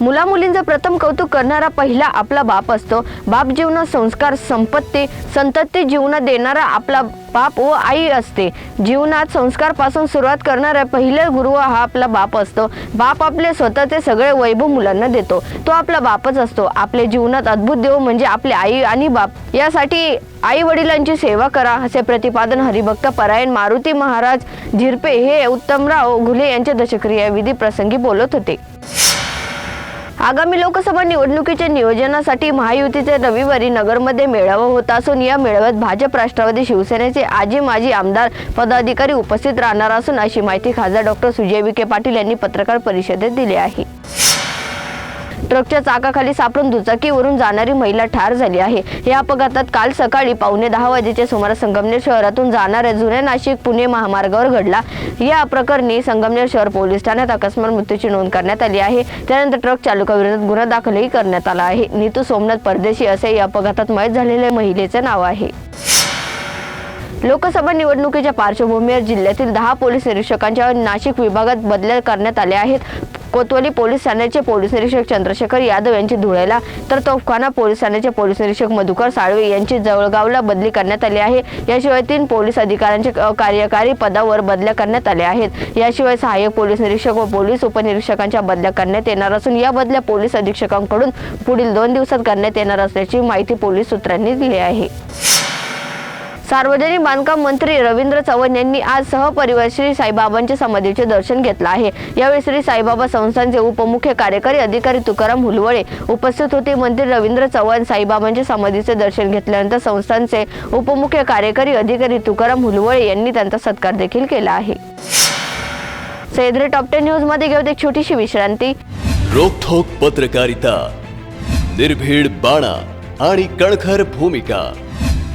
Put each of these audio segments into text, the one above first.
मुला मुलींचं प्रथम कौतुक करणारा पहिला आपला बाप असतो. बाप जीवनात संस्कार संपत्ती संतती जीवनात देणारा आपला बाप व आई असते. जीवनात संस्कारपासून सुरुवात करणारा पहिला गुरु हा आपला बाप असतो. बाप आपले स्वतःचे सगळे वैभव मुलांना देतो. तो आपला बापच असतो. आपल्या जीवनात अद्भुत देव म्हणजे आपले आई आणि बाप. यासाठी आई वडिलांची सेवा करा असे प्रतिपादन हरिभक्त परायण मारुती महाराज झिरपे हे उत्तमराव घुले यांच्या दशक्रिया विधी प्रसंगी बोलत होते. आगामी लोकसभा निवडणुकीच्या नियोजनासाठी महायुतीचे रविवारी नगरमध्ये मेळावा होत असून या मेळाव्यात भाजप राष्ट्रवादी शिवसेनेचे आजी माजी आमदार पदाधिकारी उपस्थित राहणार असून अशी माहिती खासदार डॉक्टर सुजय विखे पाटील यांनी पत्रकार परिषदेत दिली आहे. ट्रकच्या चाकाखाली सापडून दुचाकीवरून जाणारी महिला ठार झाली आहे. या अपघातात काल सकाळी पावणे दहा वाजेच्या सुमारास संगमनेर शहरातून जाणाऱ्या जुन्या नाशिक पुणे महामार्गावर घडला. या प्रकरणी संगमनेर शहर पोलीस ठाण्यात अकस्मात मृत्यूची नोंद करण्यात आली आहे. त्यानंतर ट्रक चालकाविरोधात गुन्हा दाखलही करण्यात आला आहे. नीतू सोमनाथ परदेशी असे या अपघातात मयत झालेल्या महिलेचे नाव आहे. लोकसभा निवडणुकीच्या पार्श्वभूमीवर जिल्ह्यातील दहा पोलीस निरीक्षकांच्या नाशिक विभागात बदल्या करण्यात आल्या आहेत. कोतवाली पोलीस ठाण्याचे पोलीस निरीक्षक चंद्रशेखर यादव यांची धुळ्याला तर तोफखाना पोलीस ठाण्याचे पोलीस निरीक्षक मधुकर साळवे यांची जवळगावला बदली करण्यात आली आहे. याशिवाय तीन पोलीस अधिकाऱ्यांचे कार्यकारी पदावर बदल्या करण्यात आल्या आहेत. याशिवाय सहाय्यक पोलीस निरीक्षक व पोलीस उपनिरीक्षकांच्या बदल्या करण्यात येणार असून या बदल्या पोलीस अधीक्षकांकडून पुढील दोन दिवसात करण्यात येणार असल्याची माहिती पोलीस सूत्रांनी दिली आहे. सार्वजनिक बांधकाम मंत्री रवींद्र चव्हाण यांनी आज सहपरिवार श्री साईबाबांच्या समाधीचे दर्शन घेतलं आहे. यावेळी श्री साईबाबा संस्थांचे उपमुख्य कार्यकारी अधिकारी तुकाराम हुलवळे उपस्थित होते. मंत्री रवींद्र चव्हाण साईबाबांच्या समाधीचे दर्शन घेतल्यानंतर संस्थांचे उपमुख्य कार्यकारी अधिकारी तुकाराम हुलवळे यांनी त्यांचा सत्कार देखील केला आहे. सह्याद्री टॉप टेन न्यूजमध्ये घेऊ एक छोटीशी विश्रांती. रोखोक पत्रकारिता निर्भीड बाणा आणि कणखर भूमिका.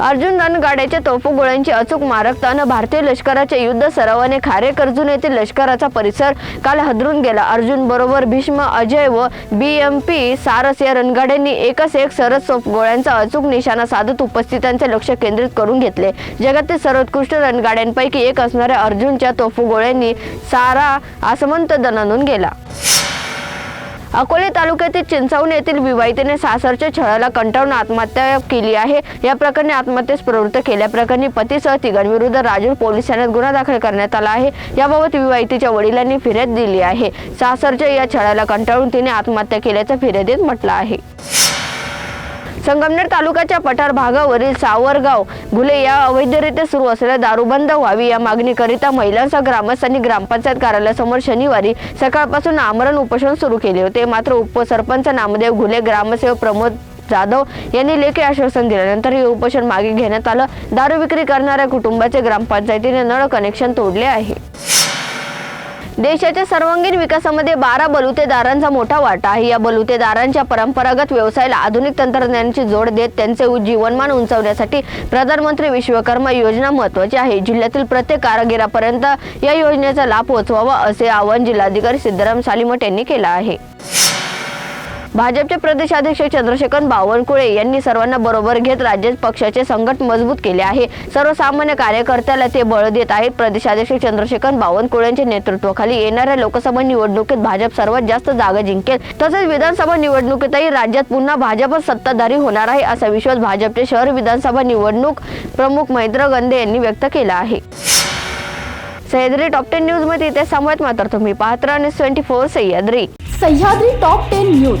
अर्जुन रणगाड्याच्या तोफगोळ्यांची अचूक मारकता न भारतीय लष्कराच्या युद्ध सरावाने खारे कर्जून येथील लष्कराचा परिसर काल हदरून गेला. अर्जुन बरोबर भीष्म अजय व बी एम पी सारस या रणगाड्यांनी एकच एक सरस गोळ्यांचा अचूक निशाणा साधत उपस्थितांचे लक्ष केंद्रित करून घेतले. जगातील सर्वोत्कृष्ट रणगाड्यांपैकी एक असणाऱ्या अर्जुनच्या तोफगोळ्यांनी सारा आसमंत दणानून गेला. अकोले तालुक्यातील चिंचावणी येथील विवाहितेने सासरच्या छळाला कंटाळून आत्महत्या केली आहे. या प्रकरणी आत्महत्येस प्रवृत्त केल्याप्रकरणी पतीसह तिघांविरुद्ध राजूर पोलीस ठाण्यात गुन्हा दाखल करण्यात आला आहे. याबाबत विवाहितेच्या वडिलांनी फिर्याद दिली आहे. सासरच्या या छळाला कंटाळून तिने आत्महत्या केल्याचं फिर्यादीत म्हटलं आहे. संगमनेर तालुक्याच्या पठार भागावरील सावरगाव घुले या अवैधरित्या सुरू असलेल्या दारूबंद व्हावी या मागणीकरिता महिलांसह ग्रामस्थांनी ग्रामपंचायत कार्यालयासमोर शनिवारी सकाळपासून आमरण उपोषण सुरू केले होते. मात्र उपसरपंच नामदेव घुले ग्रामसेवक प्रमोद जाधव यांनी लेखी आश्वासन दिल्यानंतर हे उपोषण मागे घेण्यात आलं. दारू विक्री करणाऱ्या कुटुंबाचे ग्रामपंचायतीने नळ कनेक्शन तोडले आहे. देशाच्या सर्वांगीण विकासामध्ये बारा बलुतेदारांचा मोठा वाटा आहे. या बलुतेदारांच्या परंपरागत व्यवसायाला आधुनिक तंत्रज्ञानाची जोड देत त्यांचे जीवनमान उंचावण्यासाठी प्रधानमंत्री विश्वकर्मा योजना महत्वाची आहे. जिल्ह्यातील प्रत्येक कारागिरापर्यंत या योजनेचा लाभ पोहोचवावा असे आवाहन जिल्हाधिकारी सिद्धराम सालीमठ यांनी केलं आहे. भाजपचे प्रदेशाध्यक्ष चंद्रशेखर बावनकुळे यांनी सर्वांना बरोबर घेत राज्यात पक्षाचे संघट मजबूत केले आहे. सर्वसामान्य कार्यकर्त्याला ते बळ देत आहेत. प्रदेशाध्यक्ष चंद्रशेखर बावनकुळेंच्या नेतृत्वाखाली येणाऱ्या लोकसभा निवडणुकीत भाजप सर्वात जास्त जागा जिंकेल. तसेच विधानसभा निवडणुकीतही राज्यात पुन्हा भाजपच सत्ताधारी होणार आहे असा विश्वास भाजपचे शहर विधानसभा निवडणूक प्रमुख महेंद्र गंदे यांनी व्यक्त केला आहे. सह्याद्री टॉप टेन न्यूजमध्ये इथे सांगत मात्र तुम्ही पाहत राहा twenty four Sahyadri. Sahyadri top ten news.